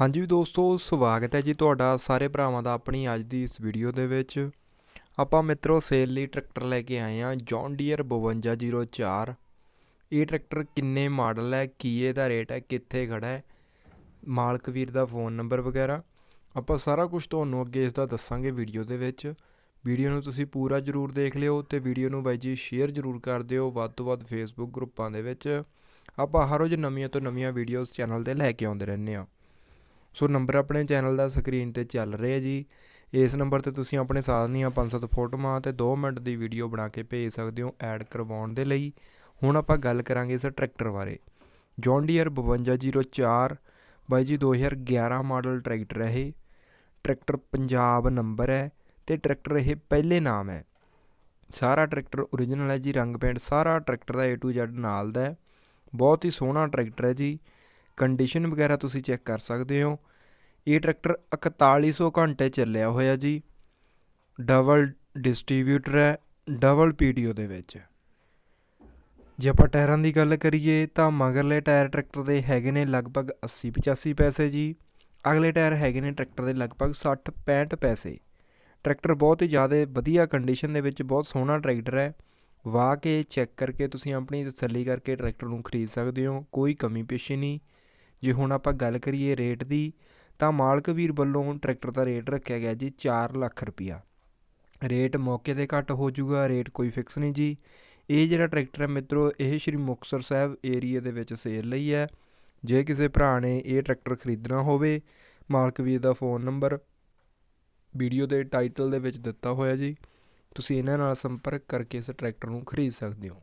ਹਾਂਜੀ ਵੀ ਦੋਸਤੋ, ਸਵਾਗਤ ਹੈ ਜੀ ਤੁਹਾਡਾ ਸਾਰੇ ਭਰਾਵਾਂ ਦਾ ਆਪਣੀ ਅੱਜ ਦੀ ਇਸ ਵੀਡੀਓ ਦੇ ਵਿੱਚ। ਆਪਾਂ ਮਿੱਤਰੋ, ਸੇਲ ਲਈ ਟਰੈਕਟਰ ਲੈ ਕੇ ਆਏ ਹਾਂ ਜੌਨ ਡੀਅਰ 5204 ਇਹ ਟਰੈਕਟਰ ਕਿੰਨੇ ਮਾਡਲ ਹੈ, ਕੀ ਇਹਦਾ ਰੇਟ ਹੈ, ਕਿੱਥੇ ਖੜਾ ਹੈ? ਮਾਲਕ ਵੀਰ ਦਾ ਫੋਨ ਨੰਬਰ ਵਗੈਰਾ। ਆਪਾਂ ਸਾਰਾ ਕੁਝ ਤੁਹਾਨੂੰ ਅੱਗੇ ਇਸ ਦਾ ਦੱਸਾਂਗੇ ਵੀਡੀਓ ਦੇ ਵਿੱਚ। ਵੀਡੀਓ ਨੂੰ ਤੁਸੀਂ ਪੂਰਾ ਜਰੂਰ ਦੇਖ ਲਿਓ ਤੇ ਵੀਡੀਓ ਨੂੰ ਬਾਈ ਜੀ ਸ਼ੇਅਰ ਜਰੂਰ ਕਰ ਦਿਓ ਵੱਧ ਤੋਂ ਵੱਧ ਫੇਸਬੁੱਕ ਗਰੁੱਪਾਂ ਦੇ ਵਿੱਚ। ਆਪਾਂ ਹਰ ਰੋਜ਼ ਨਵੀਆਂ ਤੋਂ ਨਵੀਆਂ ਵੀਡੀਓਜ਼ ਚੈਨਲ ਤੇ ਲੈ ਕੇ ਆਉਂਦੇ ਰਹਿੰਦੇ ਹਾਂ। ਸੋ ਨੰਬਰ ਆਪਣੇ ਚੈਨਲ ਦਾ ਸਕਰੀਨ ਤੇ ਚੱਲ ਰਿਹਾ ਜੀ। ਇਸ ਨੰਬਰ ਤੇ ਤੁਸੀਂ ਆਪਣੇ ਸਾਥ ਦੀਆਂ ਪੰਜ ਸੱਤ ਫੋਟੋਆਂ ਤੇ 2 ਮਿੰਟ ਦੀ ਵੀਡੀਓ ਬਣਾ ਕੇ ਭੇਜ ਸਕਦੇ ਹੋ ਐਡ ਕਰਵਾਉਣ ਦੇ ਲਈ। ਹੁਣ ਆਪਾਂ ਗੱਲ ਕਰਾਂਗੇ ਇਸ ਟਰੈਕਟਰ ਬਾਰੇ। ਜੌਨ ਡੀਅਰ 5204 ਬਾਈ ਜੀ 2011 ਮਾਡਲ ਟਰੈਕਟਰ ਹੈ ਇਹ। ਟਰੈਕਟਰ ਪੰਜਾਬ ਨੰਬਰ ਹੈ ਤੇ ਟਰੈਕਟਰ ਇਹ ਪਹਿਲੇ ਨਾਮ ਹੈ। ਸਾਰਾ ਟਰੈਕਟਰ ਓਰੀਜਨਲ ਹੈ ਜੀ ਰੰਗ ਪੇਂਟ ਸਾਰਾ ਟਰੈਕਟਰ ਦਾ A to Z ਨਾਲ ਦਾ ਹੈ। ਬਹੁਤ ਹੀ ਸੋਹਣਾ ਟਰੈਕਟਰ ਹੈ ਜੀ। ਕੰਡੀਸ਼ਨ ਵਗੈਰਾ ਤੁਸੀਂ ਚੈੱਕ ਕਰ ਸਕਦੇ ਹੋ। ਇਹ ਟਰੈਕਟਰ 4100 ਘੰਟੇ ਚੱਲਿਆ ਹੋਇਆ ਜੀ। ਡਬਲ ਡਿਸਟ੍ਰੀਬਿਊਟਰ ਹੈ ਡਬਲ ਪੀਡੀਓ ਦੇ ਵਿੱਚ। ਜੇ ਆਪਾਂ ਟਾਇਰਾਂ ਦੀ ਗੱਲ ਕਰੀਏ ਤਾਂ ਮਗਰਲੇ ਟਾਇਰ ਟਰੈਕਟਰ ਦੇ ਹੈਗੇ ਨੇ ਲਗਭਗ 80 85 ਪੈਸੇ ਜੀ। ਅਗਲੇ ਟਾਇਰ ਹੈਗੇ ਨੇ ਟਰੈਕਟਰ ਦੇ ਲਗਭਗ 60 65 ਪੈਸੇ। ਟਰੈਕਟਰ ਬਹੁਤ ਹੀ ਜ਼ਿਆਦਾ ਵਧੀਆ ਕੰਡੀਸ਼ਨ ਦੇ ਵਿੱਚ ਬਹੁਤ ਸੋਹਣਾ ਟਰੈਕਟਰ ਹੈ। ਵਾਹ ਕੇ ਚੈੱਕ ਕਰਕੇ ਤੁਸੀਂ ਆਪਣੀ ਤਸੱਲੀ ਕਰਕੇ ਟਰੈਕਟਰ ਨੂੰ ਖਰੀਦ ਸਕਦੇ ਹੋ, ਕੋਈ ਕਮੀ ਪੇਸ਼ੀ ਨਹੀਂ। ਜੇ ਹੁਣ ਆਪਾਂ ਗੱਲ ਕਰੀਏ ਰੇਟ ਦੀ, ਤਾਂ ਮਾਲਕ ਵੀਰ ਵੱਲੋਂ ਟਰੈਕਟਰ ਦਾ ਰੇਟ ਰੱਖਿਆ ਗਿਆ ਜੀ 4 ਲੱਖ ਰੁਪਿਆ ਰੇਟ ਮੌਕੇ ਤੇ ਘੱਟ ਹੋ ਜਾਊਗਾ ਰੇਟ ਕੋਈ ਫਿਕਸ ਨਹੀਂ ਜੀ। ਇਹ ਜਿਹੜਾ ਟਰੈਕਟਰ ਹੈ ਮਿੱਤਰੋ, ਇਹ ਸ਼੍ਰੀ ਮੁਕਤਸਰ ਸਾਹਿਬ ਏਰੀਆ ਦੇ ਵਿੱਚ ਸੇਲ ਲਈ ਹੈ। ਜੇ ਕਿਸੇ ਭਰਾ ਨੇ ਇਹ ਟਰੈਕਟਰ ਖਰੀਦਣਾ ਹੋਵੇ, ਮਾਲਕ ਵੀਰ ਦਾ ਫੋਨ ਨੰਬਰ ਵੀਡੀਓ ਦੇ ਟਾਈਟਲ ਦੇ ਵਿੱਚ ਦਿੱਤਾ ਹੋਇਆ ਜੀ। ਤੁਸੀਂ ਇਹਨਾਂ ਨਾਲ ਸੰਪਰਕ ਕਰਕੇ ਇਸ ਟਰੈਕਟਰ ਨੂੰ ਖਰੀਦ ਸਕਦੇ ਹੋ।